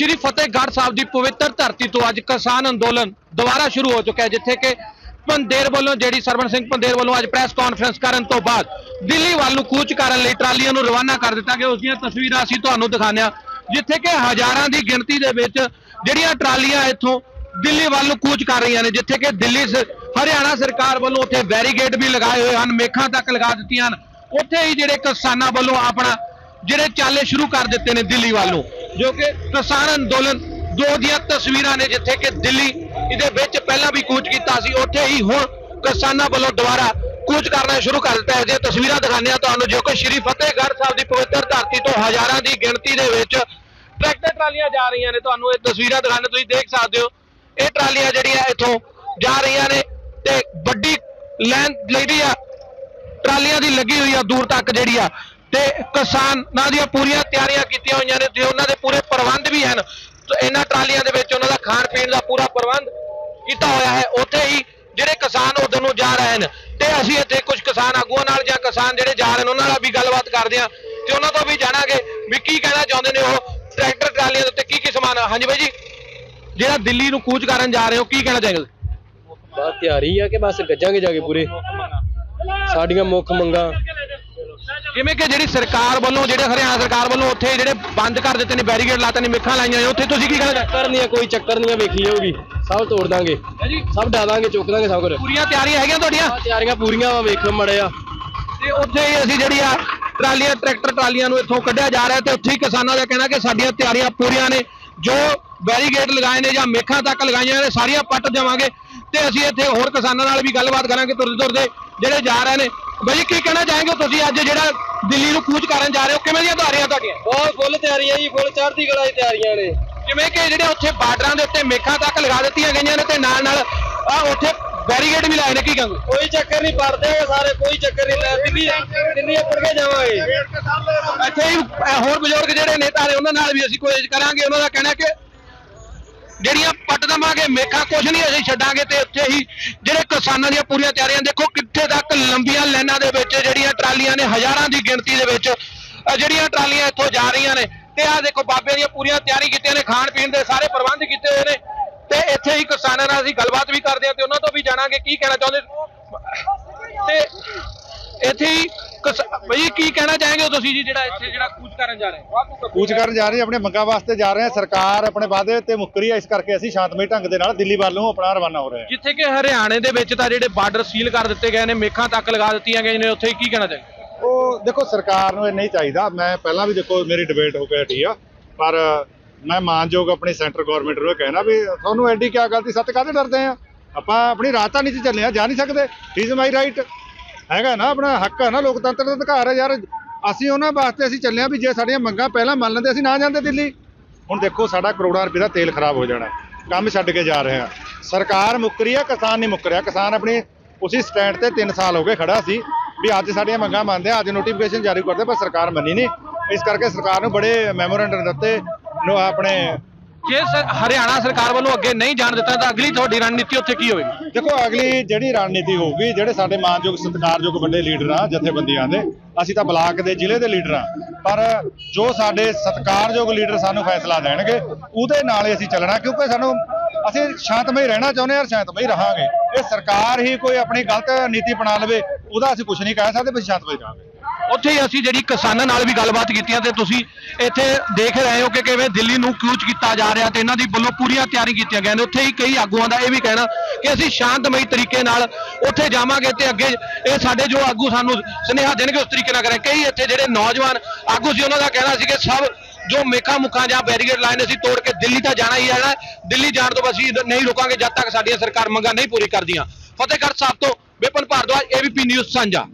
ਸ਼੍ਰੀ ਫਤਿਹਗੜ੍ਹ ਸਾਹਿਬ ਦੀ ਪਵਿੱਤਰ ਧਰਤੀ ਤੋਂ ਅੱਜ ਕਿਸਾਨ ਅੰਦੋਲਨ ਦੁਬਾਰਾ ਸ਼ੁਰੂ ਹੋ ਚੁੱਕਾ ਹੈ, ਜਿੱਥੇ ਕਿ ਪੰਦੇਰ ਵੱਲੋਂ ਜਿਹੜੀ ਸਰਵਣ ਸਿੰਘ ਪੰਦੇਰ ਵੱਲੋਂ ਅੱਜ ਪ੍ਰੈਸ ਕਾਨਫਰੰਸ ਕਰਨ ਤੋਂ ਬਾਅਦ ਦਿੱਲੀ ਵੱਲ ਨੂੰ ਕੂਚ ਕਰਨ ਲਈ ਟਰਾਲੀਆਂ ਨੂੰ ਰਵਾਨਾ ਕਰ ਦਿੱਤਾ ਗਿਆ। ਉਸ ਦੀਆਂ ਤਸਵੀਰਾਂ ਅਸੀਂ ਤੁਹਾਨੂੰ ਦਿਖਾਉਂਦੇ ਹਾਂ, ਜਿੱਥੇ ਕਿ ਹਜ਼ਾਰਾਂ ਦੀ ਗਿਣਤੀ ਦੇ ਵਿੱਚ ਜਿਹੜੀਆਂ ਟਰਾਲੀਆਂ ਇੱਥੋਂ ਦਿੱਲੀ ਵੱਲ ਨੂੰ ਕੂਚ ਕਰ ਰਹੀਆਂ ਨੇ, ਜਿੱਥੇ ਕਿ ਦਿੱਲੀ ਹਰਿਆਣਾ ਸਰਕਾਰ ਵੱਲੋਂ ਉੱਥੇ ਬੈਰੀਗੇਡ ਵੀ ਲਗਾਏ ਹੋਏ ਹਨ, ਮੇਖਾਂ ਤੱਕ ਲਗਾ ਦਿੱਤੀਆਂ ਹਨ। ਉੱਥੇ ਹੀ ਜਿਹੜੇ ਕਿਸਾਨਾਂ ਵੱਲੋਂ ਆਪਣਾ ਜਿਹੜੇ ਚਾਲੇ ਸ਼ੁਰੂ ਕਰ ਦਿੱਤੇ ਨੇ ਦਿੱਲੀ ਵੱਲ ਨੂੰ। ਜੋ ਕਿ ਕਿਸਾਨ ਅੰਦੋਲਨ ਦੋ ਦੀਆਂ ਤਸਵੀਰਾਂ ਨੇ, ਜਿੱਥੇ ਕਿ ਦਿੱਲੀ ਇਹਦੇ ਵਿੱਚ ਪਹਿਲਾਂ ਵੀ ਕੂਚ ਕੀਤਾ ਸੀ, ਉੱਥੇ ਹੀ ਹੁਣ ਕਿਸਾਨਾਂ ਵੱਲੋਂ ਦੁਬਾਰਾ ਕੂਚ ਕਰਨਾ ਸ਼ੁਰੂ ਕਰ ਦਿੱਤਾ ਹੈ। ਜੇ ਤਸਵੀਰਾਂ ਦਿਖਾਉਂਦੇ ਹਾਂ ਤੁਹਾਨੂੰ, ਜੋ ਕਿ ਸ਼੍ਰੀ ਫਤਿਹਗੜ੍ਹ ਸਾਹਿਬ ਦੀ ਪਵਿੱਤਰ ਧਰਤੀ ਤੋਂ ਹਜ਼ਾਰਾਂ ਦੀ ਗਿਣਤੀ ਦੇ ਵਿੱਚ ਟਰੈਕਟਰ ਟਰਾਲੀਆਂ ਜਾ ਰਹੀਆਂ ਨੇ। ਤੁਹਾਨੂੰ ਇਹ ਤਸਵੀਰਾਂ ਦਿਖਾਉਂਦੇ ਤੁਸੀਂ ਦੇਖ ਸਕਦੇ ਹੋ, ਇਹ ਟਰਾਲੀਆਂ ਜਿਹੜੀਆਂ ਇੱਥੋਂ ਜਾ ਰਹੀਆਂ ਨੇ ਤੇ ਵੱਡੀ ਲਾਈਨ ਜਿਹੜੀ ਆ, ਟਰਾਲੀਆਂ ਦੀ ਲੱਗੀ ਹੋਈ ਆ ਦੂਰ ਤੱਕ ਜਿਹੜੀ ਆ, ਤੇ ਕਿਸਾਨਾਂ ਦੀਆਂ ਪੂਰੀਆਂ ਤਿਆਰੀਆਂ ਕੀਤੀਆਂ ਹੋਈਆਂ ਨੇ, ਤੇ ਉਹਨਾਂ ਦੇ ਪੂਰੇ ਪ੍ਰਬੰਧ ਵੀ ਹਨ ਤੇ ਇਹਨਾਂ ਟਰਾਲੀਆਂ ਦੇ ਵਿੱਚ ਉਹਨਾਂ ਦਾ ਖਾਣ ਪੀਣ ਦਾ ਪੂਰਾ ਪ੍ਰਬੰਧ ਕੀਤਾ ਹੋਇਆ ਹੈ। ਉੱਥੇ ਹੀ ਜਿਹੜੇ ਕਿਸਾਨ ਉਧਰ ਨੂੰ ਜਾ ਰਹੇ ਹਨ ਤੇ ਅਸੀਂ ਇੱਥੇ ਕੁਝ ਕਿਸਾਨ ਆਗੂਆਂ ਨਾਲ ਜਾਂ ਕਿਸਾਨ ਜਿਹੜੇ ਜਾ ਰਹੇ ਨੇ ਉਹਨਾਂ ਨਾਲ ਵੀ ਗੱਲਬਾਤ ਕਰਦੇ ਹਾਂ ਤੇ ਉਹਨਾਂ ਤੋਂ ਵੀ ਜਾਣਾਂਗੇ ਵੀ ਕੀ ਕਹਿਣਾ ਚਾਹੁੰਦੇ ਨੇ ਉਹ ਟਰੈਕਟਰ ਟਰਾਲੀਆਂ ਦੇ ਉੱਤੇ ਕੀ ਕੀ ਸਮਾਨ ਆ। ਹਾਂਜੀ ਬਾਈ ਜੀ ਜਿਹੜਾ ਦਿੱਲੀ ਨੂੰ ਕੂਚ ਕਰਨ ਜਾ ਰਹੇ ਹੋ ਕੀ ਕਹਿਣਾ ਚਾਹੀਦਾ ਬਸ ਤਿਆਰੀ ਆ ਕਿ ਬਸ ਗੱਜਾਂਗੇ ਜਾ ਕੇ ਪੂਰੇ। ਸਾਡੀਆਂ ਮੁੱਖ ਮੰਗਾਂ। ਜਿਵੇਂ ਕਿ ਜਿਹੜੀ ਸਰਕਾਰ ਵੱਲੋਂ ਜਿਹੜੇ ਹਰਿਆਣਾ ਸਰਕਾਰ ਵੱਲੋਂ ਉੱਥੇ ਜਿਹੜੇ ਬੰਦ ਕਰ ਦਿੱਤੇ ਨੇ ਬੈਰੀਕੇਡ ਲਾਤੇ ਨੇ ਮਿੱਖਾਂ ਲਾਈਆਂ ਨੇ। ਉੱਥੇ ਤੁਸੀਂ ਕੀ ਕਹਿਣਾ ਚਾਹੁੰਦੇ ਚੱਕਰ ਨਹੀਂ ਆ, ਕੋਈ ਚੱਕਰ ਨਹੀਂ ਆ, ਵੇਖੀ ਜਾਊਗੀ। ਸਭ ਤੋੜ ਦਾਂਗੇ। ਹੋ ਸਭ ਡਾ ਦਾਂਗੇ ਚੁੱਕ ਦਾਂਗੇ ਸਭ ਕੁਝ। ਪੂਰੀਆਂ ਤਿਆਰੀਆਂ ਹੈਗੀਆਂ ਤੁਹਾਡੀਆਂ? ਤਿਆਰੀਆਂ ਪੂਰੀਆਂ ਵਾ ਵੇਖੋ ਮੜੇ ਆ ਤੇ ਉੱਥੇ ਹੀ ਅਸੀਂ ਜਿਹੜੀ ਆ ਟਰਾਲੀਆਂ ਟਰੈਕਟਰ ਟਰਾਲੀਆਂ ਨੂੰ ਇੱਥੋਂ ਕੱਢਿਆ ਜਾ ਰਿਹਾ ਤੇ ਉੱਥੇ ਹੀ ਕਿਸਾਨਾਂ ਦਾ ਕਹਿਣਾ ਕਿ ਸਾਡੀਆਂ ਤਿਆਰੀਆਂ ਪੂਰੀਆਂ ਨੇ। ਜੋ ਬੈਰੀਗੇਡ ਲਗਾਏ ਨੇ ਜਾਂ ਮੇਖਾਂ ਤੱਕ ਲਗਾਈਆਂ ਨੇ ਸਾਰੀਆਂ ਪੱਟ ਦੇਵਾਂਗੇ। ਤੇ ਅਸੀਂ ਇੱਥੇ ਹੋਰ ਕਿਸਾਨਾਂ ਨਾਲ ਵੀ ਗੱਲਬਾਤ ਕਰਾਂਗੇ ਤੁਰਦੇ ਤੁਰਦੇ ਜਿਹੜੇ ਜਾ ਰਹੇ ਨੇ। ਬਾਈ ਕੀ ਕਹਿਣਾ ਚਾਹਾਂਗੇ ਤੁਸੀਂ ਅੱਜ ਜਿਹੜਾ ਦਿੱਲੀ ਨੂੰ ਕੂਚ ਕਰਨ ਜਾ ਰਹੇ ਹੋ? ਕਿਵੇਂ ਦੀਆਂ ਤਿਆਰੀਆਂ ਤੁਹਾਡੀਆਂ? ਬਹੁਤ ਫੁੱਲ ਤਿਆਰੀਆਂ ਜੀ ਫੁੱਲ ਚੜ੍ਹਦੀ ਕਲਾ ਦੀ ਤਿਆਰੀਆਂ ਨੇ। ਜਿਵੇਂ ਕਿ ਜਿਹੜੇ ਉੱਥੇ ਬਾਰਡਰਾਂ ਦੇ ਉੱਤੇ ਮੇਖਾਂ ਤੱਕ ਲਗਾ ਦਿੱਤੀਆਂ ਗਈਆਂ ਨੇ ਤੇ ਨਾਲ ਨਾਲ ਆ ਉੱਥੇ ਬੈਰੀਗੇਡ ਵੀ ਲਾਏ ਨੇ ਕੀ ਕਹਾਂਗੇ? ਕੋਈ ਚੱਕਰ ਨਹੀਂ ਪੜ ਦਿਆਂਗੇ ਸਾਰੇ ਕੋਈ ਚੱਕਰ ਨਹੀਂ ਲੈ ਦਿੱਲੀ ਦਿੱਲੀ ਉੱਪਰ ਕੇ ਜਾਵਾਂਗੇ। ਇੱਥੇ ਹੀ ਹੋਰ ਬਜ਼ੁਰਗ ਜਿਹੜੇ ਨੇਤਾ ਨੇ ਉਹਨਾਂ ਨਾਲ ਵੀ ਅਸੀਂ ਕੋਸ਼ਿਸ਼ ਕਰਾਂਗੇ ਉਹਨਾਂ ਦਾ ਕਹਿਣਾ ਕਿ ਜਿਹੜੀਆਂ ਪੱਟ ਦਵਾਂਗੇ, ਮੇਖਾ ਕੁਝ ਨਹੀਂ ਅਸੀਂ ਛੱਡਾਂਗੇ ਤੇ ਉੱਥੇ ਹੀ ਜਿਹੜੇ ਕਿਸਾਨਾਂ ਦੀਆਂ ਪੂਰੀਆਂ ਤਿਆਰੀਆਂ, ਦੇਖੋ ਕਿੱਥੇ ਤੱਕ ਲੰਬੀਆਂ ਲਾਈਨਾਂ ਦੇ ਵਿੱਚ ਜਿਹੜੀਆਂ ਟਰਾਲੀਆਂ ਨੇ, ਹਜ਼ਾਰਾਂ ਦੀ ਗਿਣਤੀ ਦੇ ਵਿੱਚ ਜਿਹੜੀਆਂ ਟਰਾਲੀਆਂ ਇੱਥੋਂ ਜਾ ਰਹੀਆਂ ਨੇ, ਤੇ ਆਹ ਦੇਖੋ ਬਾਬੇ ਦੀਆਂ ਪੂਰੀਆਂ ਤਿਆਰੀ ਕੀਤੀਆਂ ਨੇ ਖਾਣ ਪੀਣ ਦੇ ਸਾਰੇ ਪ੍ਰਬੰਧ ਕੀਤੇ ਹੋਏ ਨੇ ਇੱਥੇ ਹੀ ਕਿਸਾਨਾਂ ਨਾਲ ਅਸੀਂ ਗੱਲਬਾਤ ਵੀ ਕਰਦੇ ਹਾਂ ਤੇ ਉਹਨਾਂ ਤੋਂ ਵੀ ਜਾਣਾਂਗੇ ਕੀ ਕਹਿਣਾ ਚਾਹੁੰਦੇ ਤੇ ਇੱਥੇ ਹੀ ਬਈ ਕੀ ਕਹਿਣਾ ਚਾਹਾਂਗੇ ਤੁਸੀਂ ਜੀ ਜਿਹੜਾ ਇੱਥੇ ਜਿਹੜਾ ਕੂਚ ਕਰਨ ਜਾ ਰਹੇ ਹੋ? ਕੂਚ ਕਰਨ ਜਾ ਰਹੇ ਆਪਣੇ ਮੰਗਾਂ ਵਾਸਤੇ ਜਾ ਰਹੇ ਹਾਂ ਸਰਕਾਰ ਆਪਣੇ ਵਾਅਦੇ ਤੇ ਮੁੱਕਰੀ ਹੈ ਇਸ ਕਰਕੇ ਅਸੀਂ ਸ਼ਾਂਤਮਈ ਢੰਗ ਦੇ ਨਾਲ ਦਿੱਲੀ ਵੱਲ ਆਪਣਾ ਰਵਾਨਾ ਹੋ ਰਹੇ ਹਾਂ। ਜਿੱਥੇ ਕਿ ਹਰਿਆਣੇ ਦੇ ਵਿੱਚ ਤਾਂ ਜਿਹੜੇ ਬਾਰਡਰ ਸੀਲ ਕਰ ਦਿੱਤੇ ਗਏ ਨੇ ਮੇਖਾਂ ਤੱਕ ਲਗਾ ਦਿੱਤੀਆਂ ਗਈਆਂ ਨੇ ਉੱਥੇ ਕੀ ਕਹਿਣਾ ਚਾਹੀਦਾ ਉਹ ਦੇਖੋ ਸਰਕਾਰ ਨੂੰ ਇਹ ਨਹੀਂ ਚਾਹੀਦਾ। ਮੈਂ ਪਹਿਲਾਂ ਵੀ ਦੇਖੋ ਮੇਰੀ ਡਿਬੇਟ ਹੋ ਕੇ ਹਟੀ ਆ ਪਰ ਮੈਂ ਮਾਨਯੋਗ ਆਪਣੀ ਸੈਂਟਰ ਗਵਰਨਮੈਂਟ ਨੂੰ ਇਹ ਕਹਿਣਾ ਵੀ ਤੁਹਾਨੂੰ ਐਡੀ ਕਿਆ ਗਲਤੀ ਸੱਤ ਕਾਹਦੇ ਡਰਦੇ ਆ? ਆਪਾਂ ਆਪਣੀ ਰਾਜਧਾਨੀ 'ਚ ਚੱਲੇ ਆ, ਜਾ ਨਹੀਂ ਸਕਦੇ। ਇਜ਼ ਮਾਈ ਰਾਈਟ ਹੈਗਾ ਨਾ ਆਪਣਾ ਹੱਕ ਹੈ ਨਾ, ਲੋਕਤੰਤਰ ਦਾ ਅਧਿਕਾਰ ਹੈ ਯਾਰ। ਅਸੀਂ ਉਹਨਾਂ ਵਾਸਤੇ ਅਸੀਂ ਚੱਲੇ ਆ ਵੀ ਜੇ ਸਾਡੀਆਂ ਮੰਗਾਂ ਪਹਿਲਾਂ ਮੰਨ ਲੈਂਦੇ, ਅਸੀਂ ਨਾ ਜਾਂਦੇ ਦਿੱਲੀ। ਹੁਣ ਦੇਖੋ, ਸਾਡਾ ਕਰੋੜਾਂ ਰੁਪਏ ਦਾ ਤੇਲ ਖਰਾਬ ਹੋ ਜਾਣਾ। ਕੰਮ ਛੱਡ ਕੇ ਜਾ ਰਹੇ ਆ। ਸਰਕਾਰ ਮੁੱਕ ਰਹੀ ਆ, ਕਿਸਾਨ ਨਹੀਂ ਮੁੱਕ ਰਿਹਾ। ਕਿਸਾਨ ਆਪਣੀ ਉਸੇ ਸਟੈਂਡ ਤੇ 3 ਸਾਲ ਹੋ ਗਏ ਖੜਾ ਸੀ ਵੀ ਅੱਜ ਸਾਡੀਆਂ ਮੰਗਾਂ ਮੰਨਦੇ ਆ, ਅੱਜ ਨੋਟੀਫਿਕੇਸ਼ਨ ਜਾਰੀ ਕਰਦੇ ਪਰ ਸਰਕਾਰ ਮੰਨੀ ਨਹੀਂ। ਇਸ ਕਰਕੇ ਸਰਕਾਰ ਨੂੰ ਬੜੇ ਮੈਮੋਰੈਂਡਮ ਦਿੱਤੇ। ਨੂੰ ਆਪਣੇ ਜੇ ਹਰਿਆਣਾ ਸਰਕਾਰ ਵੱਲੋਂ ਅੱਗੇ ਨਹੀਂ ਜਾਣ ਦਿੱਤਾ ਤਾਂ ਅਗਲੀ ਤੁਹਾਡੀ ਰਣਨੀਤੀ ਉੱਥੇ ਕੀ ਹੋਵੇਗੀ? ਦੇਖੋ ਅਗਲੀ ਜਿਹੜੀ ਰਣਨੀਤੀ ਹੋਊਗੀ ਜਿਹੜੇ ਸਾਡੇ ਮਾਨਯੋਗ ਸਤਿਕਾਰਯੋਗ ਵੱਡੇ ਲੀਡਰ ਆ ਜਥੇਬੰਦੀਆਂ ਦੇ ਅਸੀਂ ਤਾਂ ਬਲਾਕ ਦੇ ਜ਼ਿਲ੍ਹੇ ਦੇ ਲੀਡਰ ਆ। ਪਰ ਜੋ ਸਾਡੇ ਸਤਿਕਾਰਯੋਗ ਲੀਡਰ ਸਾਨੂੰ ਫੈਸਲਾ ਦੇਣਗੇ ਉਹਦੇ ਨਾਲ ਹੀ ਅਸੀਂ ਚੱਲਣਾ ਕਿਉਂਕਿ ਸਾਨੂੰ ਅਸੀਂ ਸ਼ਾਂਤਮਈ ਰਹਿਣਾ ਚਾਹੁੰਦੇ ਹਾਂ ਔਰ ਸ਼ਾਂਤਮਈ ਰਹਾਂਗੇ। ਇਹ ਸਰਕਾਰ ਹੀ ਕੋਈ ਆਪਣੀ ਗਲਤ ਨੀਤੀ ਬਣਾ ਲਵੇ ਉਹਦਾ ਅਸੀਂ ਕੁਝ ਨਹੀਂ ਕਹਿ ਸਕਦੇ ਵੀ ਸ਼ਾਂਤਮਈ ਰਹਾਂਗੇ। ਉੱਥੇ ਹੀ ਅਸੀਂ ਜਿਹੜੀ ਕਿਸਾਨਾਂ ਨਾਲ ਵੀ ਗੱਲਬਾਤ ਕੀਤੀਆਂ ਤੇ ਤੁਸੀਂ ਇੱਥੇ ਦੇਖ ਰਹੇ ਹੋ ਕਿ ਕਿਵੇਂ ਦਿੱਲੀ ਨੂੰ ਕੂਚ ਕੀਤਾ ਜਾ ਰਿਹਾ ਤੇ ਇਹਨਾਂ ਦੀ ਵੱਲੋਂ ਪੂਰੀਆਂ ਤਿਆਰੀ ਕੀਤੀਆਂ ਗਈਆਂ ਨੇ। ਉੱਥੇ ਹੀ ਕਈ ਆਗੂਆਂ ਦਾ ਇਹ ਵੀ ਕਹਿਣਾ ਕਿ ਅਸੀਂ ਸ਼ਾਂਤਮਈ ਤਰੀਕੇ ਨਾਲ ਉੱਥੇ ਜਾਵਾਂਗੇ ਤੇ ਅੱਗੇ ਇਹ ਸਾਡੇ ਜੋ ਆਗੂ ਸਾਨੂੰ ਸੁਨੇਹਾ ਦੇਣਗੇ, ਉਸ ਤਰੀਕੇ ਨਾਲ ਕਰਾਂਗੇ। ਕਈ ਇੱਥੇ ਜਿਹੜੇ ਨੌਜਵਾਨ ਆਗੂ ਸੀ, ਉਹਨਾਂ ਦਾ ਕਹਿਣਾ ਸੀ ਕਿ ਸਭ ਜੋ ਮੇਖਾਂ ਮੁੱਖਾਂ ਜਾਂ ਬੈਰੀਗੇਡ ਲਾਈਨ ਅਸੀਂ ਤੋੜ ਕੇ ਦਿੱਲੀ ਤਾਂ ਜਾਣਾ ਹੀ ਜਾਣਾ ਹੈ। ਦਿੱਲੀ ਜਾਣ ਤੋਂ ਅਸੀਂ ਨਹੀਂ ਰੁਕਾਂਗੇ, ਜਦ ਤੱਕ ਸਾਡੀਆਂ ਸਰਕਾਰ ਮੰਗਾਂ ਨਹੀਂ ਪੂਰੀ ਕਰਦੀਆਂ। ਫਤਿਹਗੜ੍ਹ ਸਾਹਿਬ ਤੋਂ ਵਿਪਨ ਭਾਰਦਵਾਜ, ਏਬੀਪੀ ਨਿਊਜ਼ ਸਾਂਝਾ।